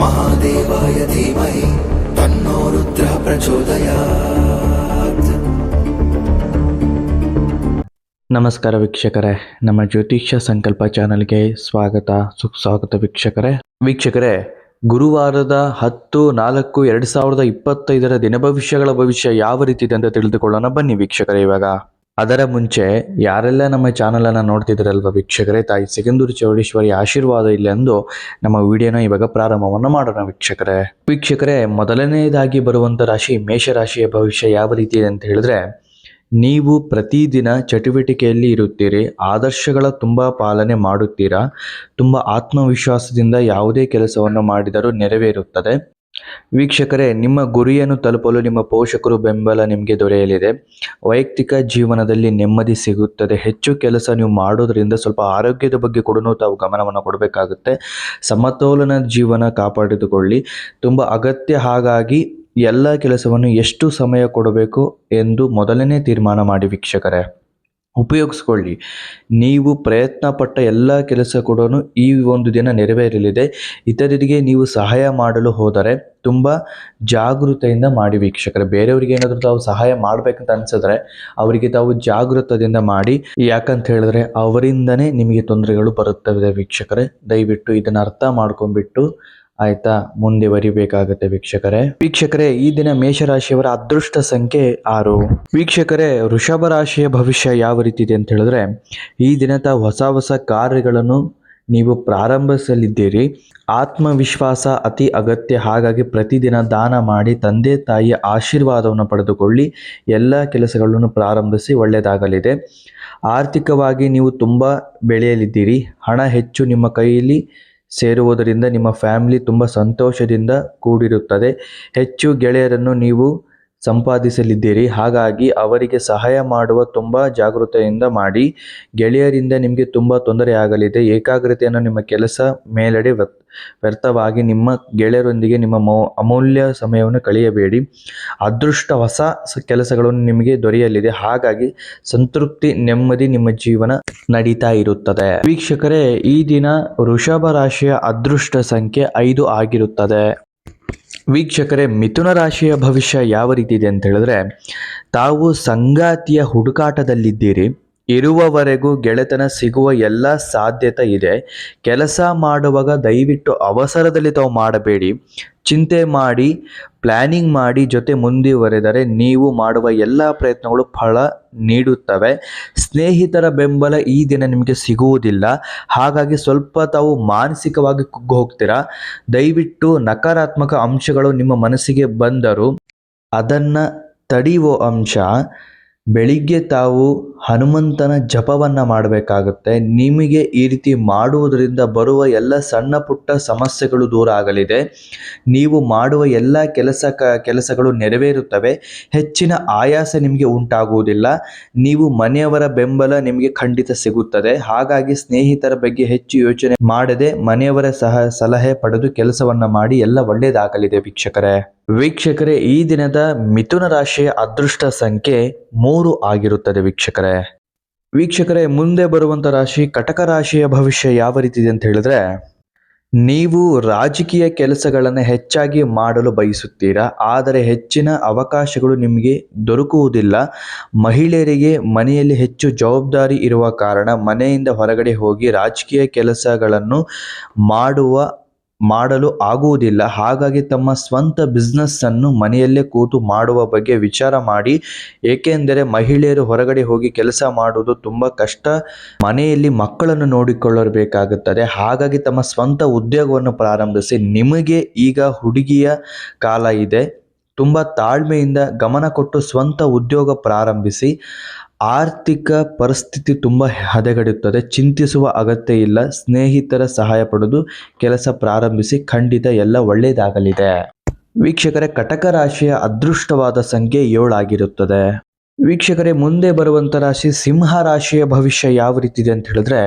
महादेवाय धीमहि तन्नो रुद्रः प्रचोदयात् ನಮಸ್ಕಾರ ವೀಕ್ಷಕರೇ ನಮ್ಮ ಜ್ಯೋತಿಷ್ಯ ಸಂಕಲ್ಪ ಚಾನಲ್ಗೆ ಸ್ವಾಗತ ಸುಸ್ವಾಗತ ವೀಕ್ಷಕರೇ ವೀಕ್ಷಕರೇ ಗುರುವಾರದ ಹತ್ತು ನಾಲ್ಕು ಎರಡು ಸಾವಿರದ ಇಪ್ಪತ್ತೈದರ ದಿನ ಭವಿಷ್ಯಗಳ ಭವಿಷ್ಯ ಯಾವ ರೀತಿ ಇದೆ ಅಂತ ತಿಳಿದುಕೊಳ್ಳೋಣ ಬನ್ನಿ ವೀಕ್ಷಕರೇ ಇವಾಗ ಅದರ ಮುಂಚೆ ಯಾರೆಲ್ಲ ನಮ್ಮ ಚಾನಲನ್ನು ನೋಡ್ತಿದ್ರಲ್ವ ವೀಕ್ಷಕರೇ, ತಾಯಿ ಸಿಗಂದೂರು ಚೌಡೇಶ್ವರಿ ಆಶೀರ್ವಾದ ಇಲ್ಲ ಎಂದು ನಮ್ಮ ವಿಡಿಯೋನ ಇವಾಗ ಪ್ರಾರಂಭವನ್ನು ಮಾಡೋಣ ವೀಕ್ಷಕರೇ. ವೀಕ್ಷಕರೇ ಮೊದಲನೆಯದಾಗಿ ಬರುವಂತ ರಾಶಿ ಮೇಷರಾಶಿಯ ಭವಿಷ್ಯ ಯಾವ ರೀತಿ ಇದೆ ಅಂತ ಹೇಳಿದ್ರೆ, ನೀವು ಪ್ರತಿದಿನ ಚಟುವಟಿಕೆಯಲ್ಲಿ ಇರುತ್ತೀರಿ, ಆದರ್ಶಗಳ ತುಂಬ ಪಾಲನೆ ಮಾಡುತ್ತೀರಾ, ತುಂಬ ಆತ್ಮವಿಶ್ವಾಸದಿಂದ ಯಾವುದೇ ಕೆಲಸವನ್ನು ಮಾಡಿದರೂ ನೆರವೇರುತ್ತದೆ. ವೀಕ್ಷಕರೇ, ನಿಮ್ಮ ಗುರಿಯನ್ನು ತಲುಪಲು ನಿಮ್ಮ ಪೋಷಕರು ಬೆಂಬಲ ನಿಮಗೆ ದೊರೆಯಲಿದೆ. ವೈಯಕ್ತಿಕ ಜೀವನದಲ್ಲಿ ನೆಮ್ಮದಿ ಸಿಗುತ್ತದೆ. ಹೆಚ್ಚು ಕೆಲಸ ನೀವು ಮಾಡೋದ್ರಿಂದ ಸ್ವಲ್ಪ ಆರೋಗ್ಯದ ಬಗ್ಗೆ ಕೂಡ ತಾವು ಗಮನವನ್ನು ಕೊಡಬೇಕಾಗುತ್ತೆ. ಸಮತೋಲನ ಜೀವನ ಕಾಪಾಡಿದುಕೊಳ್ಳಿ ತುಂಬ ಅಗತ್ಯ ಹಾಗಾಗಿ ಎಲ್ಲ ಕೆಲಸವನ್ನು ಎಷ್ಟು ಸಮಯ ಕೊಡಬೇಕು ಎಂದು ಮೊದಲನೇ ತೀರ್ಮಾನ ಮಾಡಿ ವೀಕ್ಷಕರೇ. ಉಪಯೋಗಿಸ್ಕೊಳ್ಳಿ. ನೀವು ಪ್ರಯತ್ನ ಪಟ್ಟ ಎಲ್ಲ ಕೆಲಸ ಕೂಡ ಈ ಒಂದು ದಿನ ನೆರವೇರಲಿದೆ. ಇತರರಿಗೆ ನೀವು ಸಹಾಯ ಮಾಡಲು ಹೋದರೆ ತುಂಬ ಜಾಗೃತೆಯಿಂದ ಮಾಡಿ ವೀಕ್ಷಕರೇ. ಬೇರೆಯವರಿಗೆ ಏನಾದರೂ ತಾವು ಸಹಾಯ ಮಾಡಬೇಕಂತ ಅನಿಸಿದ್ರೆ ಅವರಿಗೆ ತಾವು ಜಾಗೃತದಿಂದ ಮಾಡಿ. ಯಾಕಂತ ಹೇಳಿದ್ರೆ ಅವರಿಂದನೇ ನಿಮಗೆ ತೊಂದರೆಗಳು ಬರುತ್ತವೆ ವೀಕ್ಷಕರೇ. ದಯವಿಟ್ಟು ಇದನ್ನು ಅರ್ಥ ಮಾಡ್ಕೊಂಡ್ಬಿಟ್ಟು ಆಯ್ತಾ? ಮುಂದೆ ಬರಿಬೇಕಾಗತ್ತೆ ವೀಕ್ಷಕರೇ. ವೀಕ್ಷಕರೇ, ಈ ದಿನ ಮೇಷರಾಶಿಯವರ ಅದೃಷ್ಟ ಸಂಖ್ಯೆ ಆರು. ವೀಕ್ಷಕರೇ, ವೃಷಭ ರಾಶಿಯ ಭವಿಷ್ಯ ಯಾವ ರೀತಿ ಇದೆ ಅಂತ ಹೇಳಿದ್ರೆ, ಈ ದಿನ ತ ಹೊಸ ಹೊಸ ಕಾರ್ಯಗಳನ್ನು ನೀವು ಪ್ರಾರಂಭಿಸಲಿದ್ದೀರಿ. ಆತ್ಮವಿಶ್ವಾಸ ಅತಿ ಅಗತ್ಯ. ಹಾಗಾಗಿ ಪ್ರತಿದಿನ ದಾನ ಮಾಡಿ ತಂದೆ, ತಾಯಿಯ ಆಶೀರ್ವಾದವನ್ನು ಪಡೆದುಕೊಳ್ಳಿ. ಎಲ್ಲ ಕೆಲಸಗಳನ್ನು ಪ್ರಾರಂಭಿಸಿ ಒಳ್ಳೆಯದಾಗಲಿದೆ. ಆರ್ಥಿಕವಾಗಿ ನೀವು ತುಂಬ ಬೆಳೆಯಲಿದ್ದೀರಿ. ಹಣ ಹೆಚ್ಚು ನಿಮ್ಮ ಕೈಯಲ್ಲಿ ಸೇರುವುದರಿಂದ ನಿಮ್ಮ ಫ್ಯಾಮಿಲಿ ತುಂಬ ಸಂತೋಷದಿಂದ ಕೂಡಿರುತ್ತದೆ. ಹೆಚ್ಚು ಗೆಳೆಯರನ್ನು ನೀವು ಸಂಪಾದಿಸಲಿದ್ದೀರಿ. ಹಾಗಾಗಿ ಅವರಿಗೆ ಸಹಾಯ ಮಾಡುವ ತುಂಬ ಜಾಗೃತೆಯಿಂದ ಮಾಡಿ. ಗೆಳೆಯರಿಂದ ನಿಮಗೆ ತುಂಬ ತೊಂದರೆ ಆಗಲಿದೆ ಏಕಾಗ್ರತೆಯನ್ನು ನಿಮ್ಮ ಕೆಲಸ ಮೇಲಡೆ ವ್ಯರ್ಥವಾಗಿ ನಿಮ್ಮ ಗೆಳೆಯರೊಂದಿಗೆ ನಿಮ್ಮ ಮೌ, ಅಮೂಲ್ಯ ಸಮಯವನ್ನು ಕಳೆಯಬೇಡಿ. ಅದೃಷ್ಟ ಹೊಸ ಕೆಲಸಗಳನ್ನು ನಿಮಗೆ ದೊರೆಯಲಿದೆ. ಹಾಗಾಗಿ ಸಂತೃಪ್ತಿ, ನೆಮ್ಮದಿ ನಿಮ್ಮ ಜೀವನ ನಡೀತಾ ಇರುತ್ತದೆ. ವೀಕ್ಷಕರೇ, ಈ ದಿನ ವೃಷಭ ರಾಶಿಯ ಅದೃಷ್ಟ ಸಂಖ್ಯೆ ಐದು ಆಗಿರುತ್ತದೆ. ವೀಕ್ಷಕರೇ, ಮಿಥುನ ರಾಶಿಯ ಭವಿಷ್ಯ ಯಾವ ರೀತಿ ಇದೆ ಅಂತ ಹೇಳಿದ್ರೆ, ತಾವು ಸಂಗಾತಿಯ ಹುಡುಕಾಟದಲ್ಲಿದ್ದೀರಿ. ಇರುವವರೆಗೂ ಗೆಳೆತನ ಸಿಗುವ ಎಲ್ಲ ಸಾಧ್ಯತೆ ಇದೆ. ಕೆಲಸ ಮಾಡುವಾಗ ದಯವಿಟ್ಟು ಅವಸರದಲ್ಲಿ ತಾವು ಮಾಡಬೇಡಿ. ಚಿಂತೆ ಮಾಡಿ ಪ್ಲ್ಯಾನಿಂಗ್ ಮಾಡಿ ಜೊತೆ ಮುಂದುವರೆದರೆ ನೀವು ಮಾಡುವ ಎಲ್ಲ ಪ್ರಯತ್ನಗಳು ಫಲ ನೀಡುತ್ತವೆ. ಸ್ನೇಹಿತರ ಬೆಂಬಲ ಈ ದಿನ ನಿಮಗೆ ಸಿಗುವುದಿಲ್ಲ. ಹಾಗಾಗಿ ಸ್ವಲ್ಪ ತಾವು ಮಾನಸಿಕವಾಗಿ ಕುಗ್ಗು ಹೋಗ್ತೀರಾ? ದಯವಿಟ್ಟು ನಕಾರಾತ್ಮಕ ಅಂಶಗಳು ನಿಮ್ಮ ಮನಸ್ಸಿಗೆ ಬಂದರೂ ಅದನ್ನು ತಡೆಯುವ ಅಂಶ ಬೆಳಿಗ್ಗೆ ತಾವು ಹನುಮಂತನ ಜಪವನ್ನು ಮಾಡಬೇಕಾಗುತ್ತೆ. ನಿಮಗೆ ಈ ರೀತಿ ಮಾಡುವುದರಿಂದ ಬರುವ ಎಲ್ಲ ಸಣ್ಣ ಪುಟ್ಟ ಸಮಸ್ಯೆಗಳು ದೂರ ಆಗಲಿದೆ. ನೀವು ಮಾಡುವ ಎಲ್ಲ ಕೆಲಸ ಕ, ಕೆಲಸಗಳು ನೆರವೇರುತ್ತವೆ. ಹೆಚ್ಚಿನ ಆಯಾಸ ನಿಮಗೆ ಉಂಟಾಗುವುದಿಲ್ಲ. ನೀವು ಮನೆಯವರ ಬೆಂಬಲ ನಿಮಗೆ ಖಂಡಿತ ಸಿಗುತ್ತದೆ. ಹಾಗಾಗಿ ಸ್ನೇಹಿತರ ಬಗ್ಗೆ ಹೆಚ್ಚು ಯೋಚನೆ ಮಾಡದೆ ಮನೆಯವರ ಸಹ, ಸಲಹೆ ಪಡೆದು ಕೆಲಸವನ್ನು ಮಾಡಿ ಎಲ್ಲ ಒಳ್ಳೆಯದಾಗಲಿದೆ ವೀಕ್ಷಕರೇ. ವೀಕ್ಷಕರೇ, ಈ ದಿನದ ಮಿಥುನ ರಾಶಿಯ ಅದೃಷ್ಟ ಸಂಖ್ಯೆ ಮೂರು ಆಗಿರುತ್ತದೆ ವೀಕ್ಷಕರೇ. ವೀಕ್ಷಕರೇ, ಮುಂದೆ ಬರುವಂತ ರಾಶಿ ಕಟಕ ರಾಶಿಯ ಭವಿಷ್ಯ ಯಾವ ರೀತಿ ಇದೆ ಅಂತ ಹೇಳಿದ್ರೆ, ನೀವು ರಾಜಕೀಯ ಕೆಲಸಗಳನ್ನು ಹೆಚ್ಚಾಗಿ ಮಾಡಲು ಬಯಸುತ್ತೀರಾ, ಆದರೆ ಹೆಚ್ಚಿನ ಅವಕಾಶಗಳು ನಿಮಗೆ ದೊರಕುವುದಿಲ್ಲ. ಮಹಿಳೆಯರಿಗೆ ಮನೆಯಲ್ಲಿ ಹೆಚ್ಚು ಜವಾಬ್ದಾರಿ ಇರುವ ಕಾರಣ ಮನೆಯಿಂದ ಹೊರಗಡೆ ಹೋಗಿ ರಾಜಕೀಯ ಕೆಲಸಗಳನ್ನು ಮಾಡುವ ಮಾಡಲು ಆಗುವುದಿಲ್ಲ. ಹಾಗಾಗಿ ತಮ್ಮ ಸ್ವಂತ ಬಿಸ್ನೆಸ್ ಅನ್ನು ಮನೆಯಲ್ಲೇ ಕೂತು ಮಾಡುವ ಬಗ್ಗೆ ವಿಚಾರ ಮಾಡಿ. ಏಕೆಂದರೆ ಮಹಿಳೆಯರು ಹೊರಗಡೆ ಹೋಗಿ ಕೆಲಸ ಮಾಡುವುದು ತುಂಬ ಕಷ್ಟ. ಮನೆಯಲ್ಲಿ ಮಕ್ಕಳನ್ನು ನೋಡಿಕೊಳ್ಳಬೇಕಾಗುತ್ತದೆ. ಹಾಗಾಗಿ ತಮ್ಮ ಸ್ವಂತ ಉದ್ಯೋಗವನ್ನು ಪ್ರಾರಂಭಿಸಿ. ನಿಮಗೆ ಈಗ ಹುಡುಗಿಯ ಕಾಲ ಇದೆ. ತುಂಬ ತಾಳ್ಮೆಯಿಂದ ಗಮನ ಕೊಟ್ಟು ಸ್ವಂತ ಉದ್ಯೋಗ ಪ್ರಾರಂಭಿಸಿ, ಆರ್ಥಿಕ ಪರಿಸ್ಥಿತಿ ತುಂಬ ಹದಗೆಡುತ್ತದೆ. ಚಿಂತಿಸುವ ಅಗತ್ಯ ಇಲ್ಲ. ಸ್ನೇಹಿತರ ಸಹಾಯ ಪಡೆದು ಕೆಲಸ ಪ್ರಾರಂಭಿಸಿ, ಖಂಡಿತ ಎಲ್ಲ ಒಳ್ಳೆಯದಾಗಲಿದೆ ವೀಕ್ಷಕರೇ, ಕಟಕ ರಾಶಿಯ ಅದೃಷ್ಟವಾದ ಸಂಖ್ಯೆ ಏಳಾಗಿರುತ್ತದೆ. ವೀಕ್ಷಕರೇ, ಮುಂದೆ ಬರುವಂಥ ರಾಶಿ ಸಿಂಹ ರಾಶಿಯ ಭವಿಷ್ಯ ಯಾವ ರೀತಿ ಇದೆ ಅಂತ ಹೇಳಿದ್ರೆ,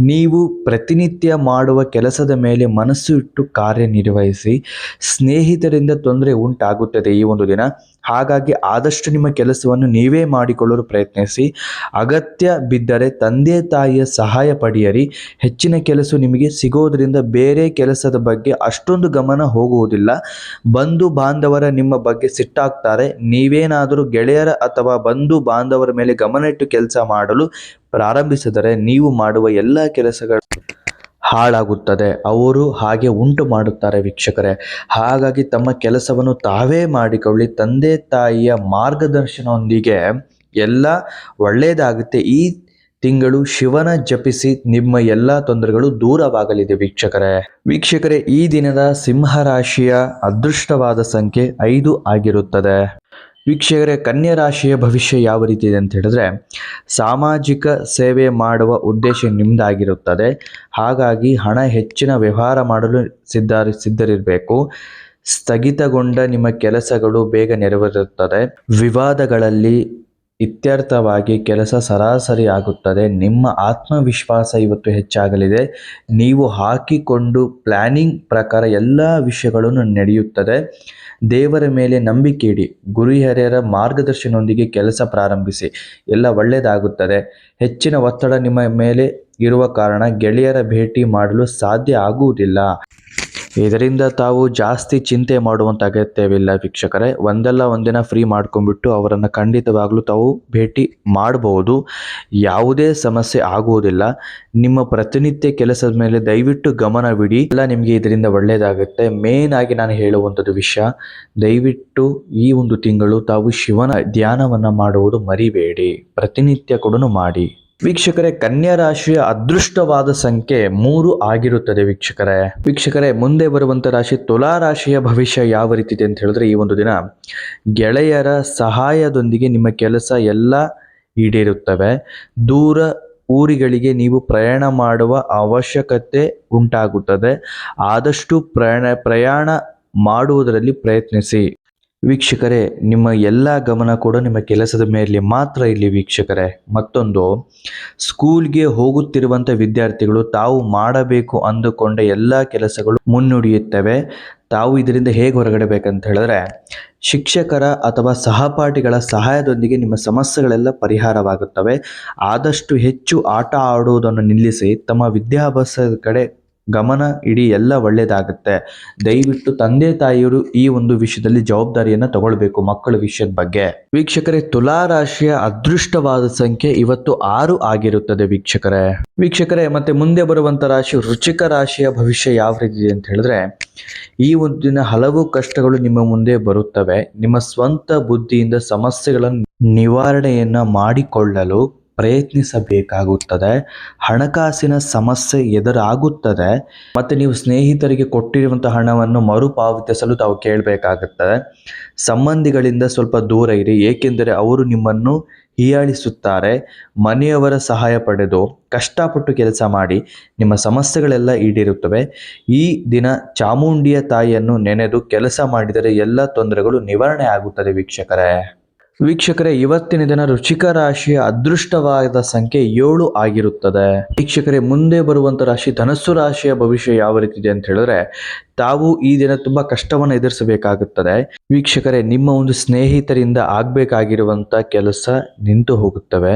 ನೀವು ಪ್ರತಿನಿತ್ಯ ಮಾಡುವ ಕೆಲಸದ ಮೇಲೆ ಮನಸ್ಸು ಇಟ್ಟು ಕಾರ್ಯನಿರ್ವಹಿಸಿ, ಸ್ನೇಹಿತರಿಂದ ತೊಂದರೆ ಉಂಟಾಗುತ್ತದೆ ಈ ಒಂದು ದಿನ. ಹಾಗಾಗಿ ಆದಷ್ಟು ನಿಮ್ಮ ಕೆಲಸವನ್ನು ನೀವೇ ಮಾಡಿಕೊಳ್ಳಲು ಪ್ರಯತ್ನಿಸಿ. ಅಗತ್ಯ ಬಿದ್ದರೆ ತಂದೆ ತಾಯಿಯ ಸಹಾಯ ಪಡೆಯರಿ. ಹೆಚ್ಚಿನ ಕೆಲಸ ನಿಮಗೆ ಸಿಗೋದರಿಂದ ಬೇರೆ ಕೆಲಸದ ಬಗ್ಗೆ ಅಷ್ಟೊಂದು ಗಮನ ಹೋಗುವುದಿಲ್ಲ. ಬಂಧು ಬಾಂಧವರ ನಿಮ್ಮ ಬಗ್ಗೆ ಸಿಟ್ಟಾಗ್ತಾರೆ. ನೀವೇನಾದರೂ ಗೆಳೆಯರ ಅಥವಾ ಬಂಧು ಬಾಂಧವರ ಮೇಲೆ ಗಮನ ಇಟ್ಟು ಕೆಲಸ ಮಾಡಲು ಪ್ರಾರಂಭಿಸಿದರೆ ನೀವು ಮಾಡುವ ಎಲ್ಲ ಕೆಲಸಗಳು ಹಾಳಾಗುತ್ತದೆ. ಅವರು ಹಾಗೆ ಉಂಟು ಮಾಡುತ್ತಾರೆ ವೀಕ್ಷಕರೇ. ಹಾಗಾಗಿ ತಮ್ಮ ಕೆಲಸವನ್ನು ತಾವೇ ಮಾಡಿಕೊಳ್ಳಿ. ತಂದೆ ತಾಯಿಯ ಮಾರ್ಗದರ್ಶನದೊಂದಿಗೆ ಎಲ್ಲ ಒಳ್ಳೆಯದಾಗುತ್ತೆ. ಈ ತಿಂಗಳು ಶಿವನ ಜಪಿಸಿ ನಿಮ್ಮ ಎಲ್ಲ ತೊಂದರೆಗಳು ದೂರವಾಗಲಿದೆ ವೀಕ್ಷಕರೇ. ವೀಕ್ಷಕರೇ, ಈ ದಿನದ ಸಿಂಹರಾಶಿಯ ಅದೃಷ್ಟವಾದ ಸಂಖ್ಯೆ ಐದು ಆಗಿರುತ್ತದೆ. ವೀಕ್ಷಕರೇ, ಕನ್ಯಾ ರಾಶಿಯ ಭವಿಷ್ಯ ಯಾವ ರೀತಿ ಇದೆ ಅಂತ ಹೇಳಿದ್ರೆ, ಸಾಮಾಜಿಕ ಸೇವೆ ಮಾಡುವ ಉದ್ದೇಶ ನಿಮ್ಮದಾಗಿರುತ್ತದೆ ಹಾಗಾಗಿ ಹಣ ಹೆಚ್ಚಿನ ವ್ಯವಹಾರ ಮಾಡಲು ಸಿದ್ಧ ಸಿದ್ಧರಿರಬೇಕು. ಸ್ಥಗಿತಗೊಂಡ ನಿಮ್ಮ ಕೆಲಸಗಳು ಬೇಗ ನೆರವೇರುತ್ತದೆ. ವಿವಾದಗಳಲ್ಲಿ ಇತ್ಯರ್ಥವಾಗಿ ಕೆಲಸ ಸರಾಸರಿ ಆಗುತ್ತದೆ. ನಿಮ್ಮ ಆತ್ಮವಿಶ್ವಾಸ ಇವತ್ತು ಹೆಚ್ಚಾಗಲಿದೆ. ನೀವು ಹಾಕಿಕೊಂಡು ಪ್ಲಾನಿಂಗ್ ಪ್ರಕಾರ ಎಲ್ಲ ವಿಷಯಗಳನ್ನು ನಡೆಯುತ್ತದೆ. ದೇವರ ಮೇಲೆ ನಂಬಿಕೆ ಇಡಿ. ಗುರು ಹಿರಿಯರ ಮಾರ್ಗದರ್ಶನದೊಂದಿಗೆ ಕೆಲಸ ಪ್ರಾರಂಭಿಸಿ. ಎಲ್ಲ ಒಳ್ಳೆಯದಾಗುತ್ತದೆ. ಹೆಚ್ಚಿನ ಒತ್ತಡ ನಿಮ್ಮ ಮೇಲೆ ಇರುವ ಕಾರಣ ಗೆಳೆಯರ ಭೇಟಿ ಮಾಡಲು ಸಾಧ್ಯ ಆಗುವುದಿಲ್ಲ. ಇದರಿಂದ ತಾವು ಜಾಸ್ತಿ ಚಿಂತೆ ಮಾಡುವಂಥ ಅಗತ್ಯವಿಲ್ಲ ವೀಕ್ಷಕರೇ. ಒಂದಲ್ಲ ಒಂದಿನ ಫ್ರೀ ಮಾಡ್ಕೊಂಡ್ಬಿಟ್ಟು ಅವರನ್ನು ಖಂಡಿತವಾಗ್ಲೂ ತಾವು ಭೇಟಿ ಮಾಡಬಹುದು ಯಾವುದೇ ಸಮಸ್ಯೆ ಆಗುವುದಿಲ್ಲ. ನಿಮ್ಮ ಪ್ರತಿನಿತ್ಯ ಕೆಲಸದ ಮೇಲೆ ದಯವಿಟ್ಟು ಗಮನವಿಡಿ ಎಲ್ಲ ನಿಮಗೆ ಇದರಿಂದ ಒಳ್ಳೆಯದಾಗುತ್ತೆ. ಮೇನ್ ಆಗಿ ನಾನು ಹೇಳುವಂಥದ್ದು ವಿಷಯ, ದಯವಿಟ್ಟು ಈ ಒಂದು ತಿಂಗಳು ತಾವು ಶಿವನ ಧ್ಯಾನವನ್ನು ಮಾಡುವುದು ಮರಿಬೇಡಿ. ಪ್ರತಿನಿತ್ಯ ಕೂಡ ಮಾಡಿ. ವೀಕ್ಷಕರೇ, ಕನ್ಯಾ ರಾಶಿಯ ಅದೃಷ್ಟವಾದ ಸಂಖ್ಯೆ ಮೂರು ಆಗಿರುತ್ತದೆ ವೀಕ್ಷಕರೇ. ವೀಕ್ಷಕರೇ, ಮುಂದೆ ಬರುವಂತ ರಾಶಿ ತುಲಾ ರಾಶಿಯ ಭವಿಷ್ಯ ಯಾವ ರೀತಿ ಇದೆ ಅಂತ ಹೇಳಿದ್ರೆ ಈ ಒಂದು ದಿನ ಗೆಳೆಯರ ಸಹಾಯದೊಂದಿಗೆ ನಿಮ್ಮ ಕೆಲಸ ಎಲ್ಲ ಈಡೇರುತ್ತವೆ. ದೂರ ಊರಿಗಳಿಗೆ ನೀವು ಪ್ರಯಾಣ ಮಾಡುವ ಅವಶ್ಯಕತೆ ಉಂಟಾಗುತ್ತದೆ. ಆದಷ್ಟು ಪ್ರಯಾಣ ಪ್ರಯಾಣ ಮಾಡುವುದರಲ್ಲಿ ಪ್ರಯತ್ನಿಸಿ. ವೀಕ್ಷಕರೇ, ನಿಮ್ಮ ಎಲ್ಲ ಗಮನ ಕೂಡ ನಿಮ್ಮ ಕೆಲಸದ ಮೇಲೆ ಮಾತ್ರ ಇಲ್ಲಿ ವೀಕ್ಷಕರೇ. ಮತ್ತೊಂದು, ಸ್ಕೂಲ್ಗೆ ಹೋಗುತ್ತಿರುವಂಥ ವಿದ್ಯಾರ್ಥಿಗಳು ತಾವು ಮಾಡಬೇಕು ಅಂದುಕೊಂಡ ಎಲ್ಲ ಕೆಲಸಗಳು ಮುನ್ನುಡಿಯುತ್ತವೆ. ತಾವು ಇದರಿಂದ ಹೇಗೆ ಹೊರಗಡೆ ಬೇಕಂತ ಹೇಳಿದ್ರೆ, ಶಿಕ್ಷಕರ ಅಥವಾ ಸಹಪಾಠಿಗಳ ಸಹಾಯದೊಂದಿಗೆ ನಿಮ್ಮ ಸಮಸ್ಯೆಗಳೆಲ್ಲ ಪರಿಹಾರವಾಗುತ್ತವೆ. ಆದಷ್ಟು ಹೆಚ್ಚು ಆಟ ಆಡುವುದನ್ನು ನಿಲ್ಲಿಸಿ, ತಮ್ಮ ವಿದ್ಯಾಭ್ಯಾಸದ ಕಡೆ ಗಮನ ಇಡಿ, ಎಲ್ಲ ಒಳ್ಳೆಯದಾಗುತ್ತೆ ದಯವಿಟ್ಟು ತಂದೆ ತಾಯಿಯರು ಈ ಒಂದು ವಿಷಯದಲ್ಲಿ ಜವಾಬ್ದಾರಿಯನ್ನು ತಗೊಳ್ಬೇಕು ಮಕ್ಕಳ ವಿಷಯದ ಬಗ್ಗೆ. ವೀಕ್ಷಕರೇ, ತುಲಾ ರಾಶಿಯ ಅದೃಷ್ಟವಾದ ಸಂಖ್ಯೆ ಇವತ್ತು ಆರು ಆಗಿರುತ್ತದೆ ವೀಕ್ಷಕರೇ. ವೀಕ್ಷಕರೇ, ಮತ್ತೆ ಮುಂದೆ ಬರುವಂತ ರಾಶಿ ರುಚಿಕ ರಾಶಿಯ ಭವಿಷ್ಯ ಯಾವ ರೀತಿ ಇದೆ ಅಂತ ಹೇಳಿದ್ರೆ, ಈ ಒಂದು ದಿನ ಹಲವು ಕಷ್ಟಗಳು ನಿಮ್ಮ ಮುಂದೆ ಬರುತ್ತವೆ. ನಿಮ್ಮ ಸ್ವಂತ ಬುದ್ಧಿಯಿಂದ ಸಮಸ್ಯೆಗಳನ್ನು ನಿವಾರಣೆಯನ್ನ ಮಾಡಿಕೊಳ್ಳಲು ಪ್ರಯತ್ನಿಸಬೇಕಾಗುತ್ತದೆ. ಹಣಕಾಸಿನ ಸಮಸ್ಯೆ ಎದುರಾಗುತ್ತದೆ. ಮತ್ತು ನೀವು ಸ್ನೇಹಿತರಿಗೆ ಕೊಟ್ಟಿರುವಂಥ ಹಣವನ್ನು ಮರುಪಾವತಿಸಲು ತಾವು ಕೇಳಬೇಕಾಗುತ್ತದೆ. ಸಂಬಂಧಿಗಳಿಂದ ಸ್ವಲ್ಪ ದೂರ ಇರಿ, ಏಕೆಂದರೆ ಅವರು ನಿಮ್ಮನ್ನು ಹೀಯಾಳಿಸುತ್ತಾರೆ. ಮನೆಯವರ ಸಹಾಯ ಪಡೆದು ಕಷ್ಟಪಟ್ಟು ಕೆಲಸ ಮಾಡಿ ನಿಮ್ಮ ಸಮಸ್ಯೆಗಳೆಲ್ಲ ಈಡೇರುತ್ತವೆ. ಈ ದಿನ ಚಾಮುಂಡಿಯ ತಾಯಿಯನ್ನು ನೆನೆದು ಕೆಲಸ ಮಾಡಿದರೆ ಎಲ್ಲ ತೊಂದರೆಗಳು ನಿವಾರಣೆ ಆಗುತ್ತದೆ ವೀಕ್ಷಕರೇ. ವೀಕ್ಷಕರೇ, ಇವತ್ತಿನ ದಿನ ರುಚಿಕ ರಾಶಿಯ ಅದೃಷ್ಟವಾದ ಸಂಖ್ಯೆ ಏಳು ಆಗಿರುತ್ತದೆ. ವೀಕ್ಷಕರೇ, ಮುಂದೆ ಬರುವಂತ ರಾಶಿ ಧನಸ್ಸು ರಾಶಿಯ ಭವಿಷ್ಯ ಯಾವ ರೀತಿ ಇದೆ ಅಂತ ಹೇಳಿದ್ರೆ, ತಾವು ಈ ದಿನ ತುಂಬಾ ಕಷ್ಟವನ್ನು ಎದುರಿಸಬೇಕಾಗುತ್ತದೆ. ವೀಕ್ಷಕರೇ, ನಿಮ್ಮ ಒಂದು ಸ್ನೇಹಿತರಿಂದ ಆಗ್ಬೇಕಾಗಿರುವಂತ ಕೆಲಸ ನಿಂತು ಹೋಗುತ್ತವೆ.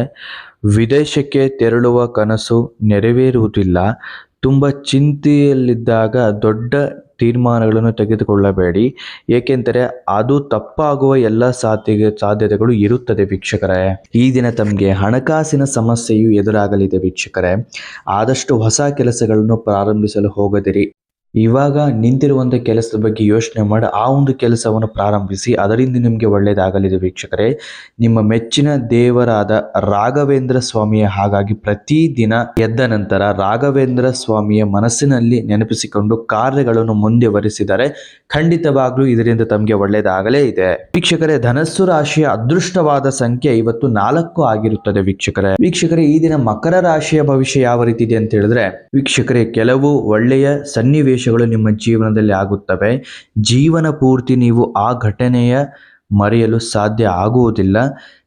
ವಿದೇಶಕ್ಕೆ ತೆರಳುವ ಕನಸು ನೆರವೇರುವುದಿಲ್ಲ. ತುಂಬ ಚಿಂತೆಯಲ್ಲಿದ್ದಾಗ ದೊಡ್ಡ ತೀರ್ಮಾನಗಳನ್ನು ತೆಗೆದುಕೊಳ್ಳಬೇಡಿ. ಏಕೆಂದರೆ ಅದು ತಪ್ಪಾಗುವ ಎಲ್ಲ ಸಾಧ್ಯತೆ, ಸಾಧ್ಯತೆಗಳು ಇರುತ್ತದೆ ವೀಕ್ಷಕರೇ. ಈ ದಿನ ತಮಗೆ ಹಣಕಾಸಿನ ಸಮಸ್ಯೆಯು ಎದುರಾಗಲಿದೆ ವೀಕ್ಷಕರೇ. ಆದಷ್ಟು ಹೊಸ ಕೆಲಸಗಳನ್ನು ಪ್ರಾರಂಭಿಸಲು ಹೋಗದಿರಿ. ಇವಾಗ ನಿಂತಿರುವಂಥ ಕೆಲಸದ ಬಗ್ಗೆ ಯೋಚನೆ ಮಾಡಿ. ಆ ಒಂದು ಕೆಲಸವನ್ನು ಪ್ರಾರಂಭಿಸಿ, ಅದರಿಂದ ನಿಮಗೆ ಒಳ್ಳೆಯದಾಗಲಿದೆ ವೀಕ್ಷಕರೇ. ನಿಮ್ಮ ಮೆಚ್ಚಿನ ದೇವರಾದ ರಾಘವೇಂದ್ರ ಸ್ವಾಮಿಯ ಹಾಗಾಗಿ ಪ್ರತಿದಿನ ಎದ್ದ ನಂತರ ರಾಘವೇಂದ್ರ ಸ್ವಾಮಿಯ ಮನಸ್ಸಿನಲ್ಲಿ ನೆನಪಿಸಿಕೊಂಡು ಕಾರ್ಯಗಳನ್ನು ಮುಂದುವರಿಸಿದರೆ ಖಂಡಿತವಾಗ್ಲೂ ಇದರಿಂದ ತಮಗೆ ಒಳ್ಳೆಯದಾಗಲೇ ಇದೆ. ವೀಕ್ಷಕರೇ, ಧನಸ್ಸು ರಾಶಿಯ ಅದೃಷ್ಟವಾದ ಸಂಖ್ಯೆ ಇವತ್ತು ನಾಲ್ಕು ಆಗಿರುತ್ತದೆ ವೀಕ್ಷಕರೇ. ವೀಕ್ಷಕರೇ, ಈ ದಿನ ಮಕರ ರಾಶಿಯ ಭವಿಷ್ಯ ಯಾವ ರೀತಿ ಇದೆ ಅಂತ ಹೇಳಿದ್ರೆ, ವೀಕ್ಷಕರೇ, ಕೆಲವು ಒಳ್ಳೆಯ ಸನ್ನಿವೇಶಗಳು ನಿಮ್ಮ ಜೀವನದಲ್ಲಿ ಆಗುತ್ತವೆ. ಜೀವನ ಪೂರ್ತಿ ನೀವು ಆ ಘಟನೆಯ ಮರೆಯಲು ಸಾಧ್ಯ ಆಗುವುದಿಲ್ಲ.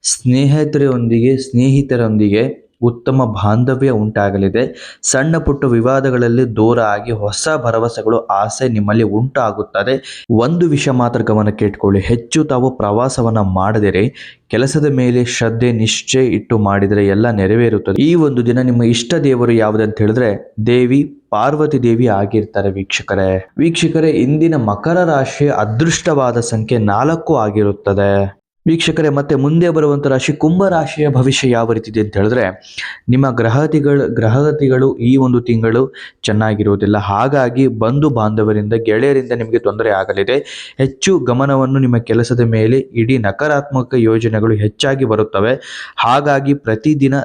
ಸ್ನೇಹಿತರೊಂದಿಗೆ ಸ್ನೇಹಿತರೊಂದಿಗೆ ಉತ್ತಮ ಬಾಂಧವ್ಯ ಉಂಟಾಗಲಿದೆ. ಸಣ್ಣ ಪುಟ್ಟ ವಿವಾದಗಳಲ್ಲಿ ದೂರ ಆಗಿ ಹೊಸ ಭರವಸೆಗಳು, ಆಸೆ ನಿಮ್ಮಲ್ಲಿ ಉಂಟಾಗುತ್ತದೆ. ಒಂದು ವಿಷಯ ಮಾತ್ರ ಗಮನಕ್ಕೆ ಇಟ್ಕೊಳ್ಳಿ ಹೆಚ್ಚು ತಾವು ಪ್ರವಾಸವನ್ನು ಮಾಡದಿರಿ. ಕೆಲಸದ ಮೇಲೆ ಶ್ರದ್ಧೆ, ನಿಶ್ಚಯ ಇಟ್ಟು ಮಾಡಿದರೆ ಎಲ್ಲ ನೆರವೇರುತ್ತದೆ. ಈ ಒಂದು ದಿನ ನಿಮ್ಮ ಇಷ್ಟ ದೇವರು ಯಾವುದಂತ ಹೇಳಿದ್ರೆ, ದೇವಿ ಪಾರ್ವತಿ ದೇವಿ ಆಗಿರ್ತಾರೆ ವೀಕ್ಷಕರೇ. ವೀಕ್ಷಕರೇ, ಇಂದಿನ ಮಕರ ರಾಶಿ ಅದೃಷ್ಟವಾದ ಸಂಖ್ಯೆ ನಾಲ್ಕು ಆಗಿರುತ್ತದೆ. ವೀಕ್ಷಕರೇ, ಮತ್ತೆ ಮುಂದೆ ಬರುವಂಥ ರಾಶಿ ಕುಂಭ ರಾಶಿಯ ಭವಿಷ್ಯ ಯಾವ ರೀತಿ ಇದೆ ಅಂತ ಹೇಳಿದ್ರೆ, ನಿಮ್ಮ ಗ್ರಹತಿಗಳು ಗ್ರಹಗತಿಗಳು ಈ ಒಂದು ತಿಂಗಳು ಚೆನ್ನಾಗಿರುವುದಿಲ್ಲ. ಹಾಗಾಗಿ ಬಂಧು ಬಾಂಧವರಿಂದ, ಗೆಳೆಯರಿಂದ ನಿಮಗೆ ತೊಂದರೆ ಆಗಲಿದೆ. ಹೆಚ್ಚು ಗಮನವನ್ನು ನಿಮ್ಮ ಕೆಲಸದ ಮೇಲೆ ಇಡೀ ನಕಾರಾತ್ಮಕ ಯೋಜನೆಗಳು ಹೆಚ್ಚಾಗಿ ಬರುತ್ತವೆ. ಹಾಗಾಗಿ ಪ್ರತಿದಿನ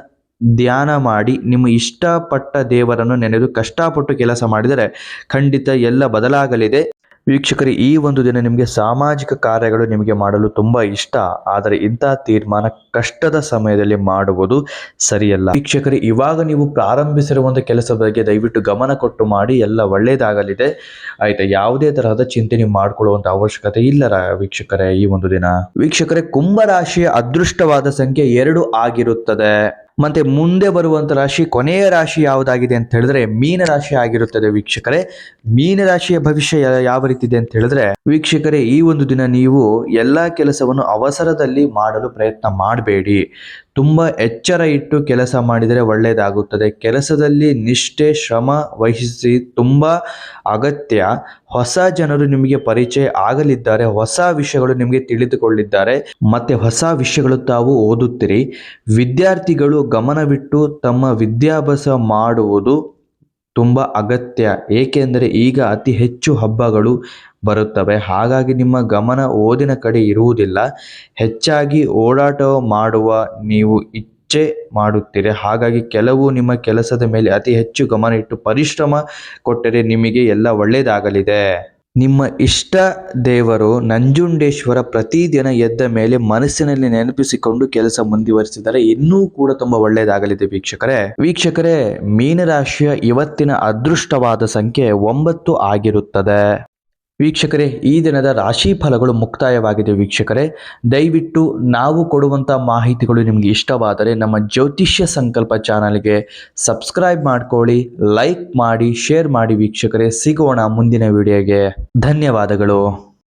ಧ್ಯಾನ ಮಾಡಿ, ನಿಮ್ಮ ಇಷ್ಟಪಟ್ಟ ದೇವರನ್ನು ನೆನೆದು ಕಷ್ಟಪಟ್ಟು ಕೆಲಸ ಮಾಡಿದರೆ ಖಂಡಿತ ಎಲ್ಲ ಬದಲಾಗಲಿದೆ. ವೀಕ್ಷಕರೇ, ಈ ಒಂದು ದಿನ ನಿಮಗೆ ಸಾಮಾಜಿಕ ಕಾರ್ಯಗಳು ನಿಮಗೆ ಮಾಡಲು ತುಂಬ ಇಷ್ಟ. ಆದರೆ ಇಂತಹ ತೀರ್ಮಾನ ಕಷ್ಟದ ಸಮಯದಲ್ಲಿ ಮಾಡುವುದು ಸರಿಯಲ್ಲ. ವೀಕ್ಷಕರು, ಇವಾಗ ನೀವು ಪ್ರಾರಂಭಿಸಿರುವಂಥ ಕೆಲಸ ಬಗ್ಗೆ ದಯವಿಟ್ಟು ಗಮನ ಕೊಟ್ಟು ಮಾಡಿ. ಎಲ್ಲ ಒಳ್ಳೆಯದಾಗಲಿದೆ ಆಯ್ತಾ, ಯಾವುದೇ ತರಹದ ಚಿಂತನೆ ಮಾಡಿಕೊಳ್ಳುವಂಥ ಅವಶ್ಯಕತೆ ಇಲ್ಲ ವೀಕ್ಷಕರೇ, ಈ ಒಂದು ದಿನ. ವೀಕ್ಷಕರೇ ಕುಂಭರಾಶಿಯ ಅದೃಷ್ಟವಾದ ಸಂಖ್ಯೆ ಎರಡು ಆಗಿರುತ್ತದೆ. ಮತ್ತೆ ಮುಂದೆ ಬರುವಂತ ರಾಶಿ, ಕೊನೆಯ ರಾಶಿ ಯಾವುದಾಗಿದೆ ಅಂತ ಹೇಳಿದ್ರೆ ಮೀನ ರಾಶಿ ಆಗಿರುತ್ತದೆ ವೀಕ್ಷಕರೇ. ಮೀನ ರಾಶಿಯ ಭವಿಷ್ಯ ಯಾವ ರೀತಿ ಇದೆ ಅಂತ ಹೇಳಿದ್ರೆ ವೀಕ್ಷಕರೇ, ಈ ಒಂದು ದಿನ ನೀವು ಎಲ್ಲಾ ಕೆಲಸವನ್ನು ಅವಸರದಲ್ಲಿ ಮಾಡಲು ಪ್ರಯತ್ನ ಮಾಡಬೇಡಿ. ತುಂಬ ಎಚ್ಚರ ಇಟ್ಟು ಕೆಲಸ ಮಾಡಿದರೆ ಒಳ್ಳೆಯದಾಗುತ್ತದೆ ಕೆಲಸದಲ್ಲಿ ನಿಷ್ಠೆ, ಶ್ರಮ ವಹಿಸಿ ತುಂಬ ಅಗತ್ಯ. ಹೊಸ ಜನರು ನಿಮಗೆ ಪರಿಚಯ ಆಗಲಿದ್ದಾರೆ. ಹೊಸ ವಿಷಯಗಳು ನಿಮಗೆ ತಿಳಿದುಕೊಳ್ಳಿದ್ದಾರೆ ಮತ್ತೆ ಹೊಸ ವಿಷಯಗಳು ತಾವು ಓದುತ್ತೀರಿ. ವಿದ್ಯಾರ್ಥಿಗಳು ಗಮನವಿಟ್ಟು ತಮ್ಮ ವಿದ್ಯಾಭ್ಯಾಸ ಮಾಡುವುದು ತುಂಬ ಅಗತ್ಯ. ಏಕೆಂದರೆ ಈಗ ಅತಿ ಹೆಚ್ಚು ಹಬ್ಬಗಳು ಬರುತ್ತವೆ. ಹಾಗಾಗಿ ನಿಮ್ಮ ಗಮನ ಓದಿನ ಕಡೆ ಇರುವುದಿಲ್ಲ. ಹೆಚ್ಚಾಗಿ ಓಡಾಟ ಮಾಡುವ ನೀವು ಇಚ್ಛೆ ಮಾಡುತ್ತೀರಿ. ಹಾಗಾಗಿ ಕೆಲವು ನಿಮ್ಮ ಕೆಲಸದ ಮೇಲೆ ಅತಿ ಹೆಚ್ಚು ಗಮನ ಇಟ್ಟು ಪರಿಶ್ರಮ ಕೊಟ್ಟರೆ ನಿಮಗೆ ಎಲ್ಲ ಒಳ್ಳೆಯದಾಗಲಿದೆ ನಿಮ್ಮ ಇಷ್ಟ ದೇವರು ನಂಜುಂಡೇಶ್ವರ ಪ್ರತಿದಿನ ಎದ್ದ ಮೇಲೆ ಮನಸ್ಸಿನಲ್ಲಿ ನೆನಪಿಸಿಕೊಂಡು ಕೆಲಸ ಮುಂದುವರಿಸಿದರೆ ಇನ್ನೂ ಕೂಡ ತುಂಬಾ ಒಳ್ಳೆಯದಾಗಲಿದೆ ವೀಕ್ಷಕರೇ. ವೀಕ್ಷಕರೇ, ಮೀನರಾಶಿಯ ಇವತ್ತಿನ ಅದೃಷ್ಟವಾದ ಸಂಖ್ಯೆ ಒಂಬತ್ತು ಆಗಿರುತ್ತದೆ. ವೀಕ್ಷಕರೇ, ಈ ದಿನದ ರಾಶಿ ಫಲಗಳು ಮುಕ್ತಾಯವಾಗಿದೆ ವೀಕ್ಷಕರೇ. ದಯವಿಟ್ಟು ನಾವು ಕೊಡುವಂಥ ಮಾಹಿತಿಗಳು ನಿಮಗೆ ಇಷ್ಟವಾದರೆ ನಮ್ಮ ಜ್ಯೋತಿಷ್ಯ ಸಂಕಲ್ಪ ಚಾನಲ್ಗೆ ಸಬ್ಸ್ಕ್ರೈಬ್ ಮಾಡ್ಕೊಳ್ಳಿ, ಲೈಕ್ ಮಾಡಿ, ಶೇರ್ ಮಾಡಿ ವೀಕ್ಷಕರೇ. ಸಿಗೋಣ ಮುಂದಿನ ವಿಡಿಯೋಗೆ. ಧನ್ಯವಾದಗಳು.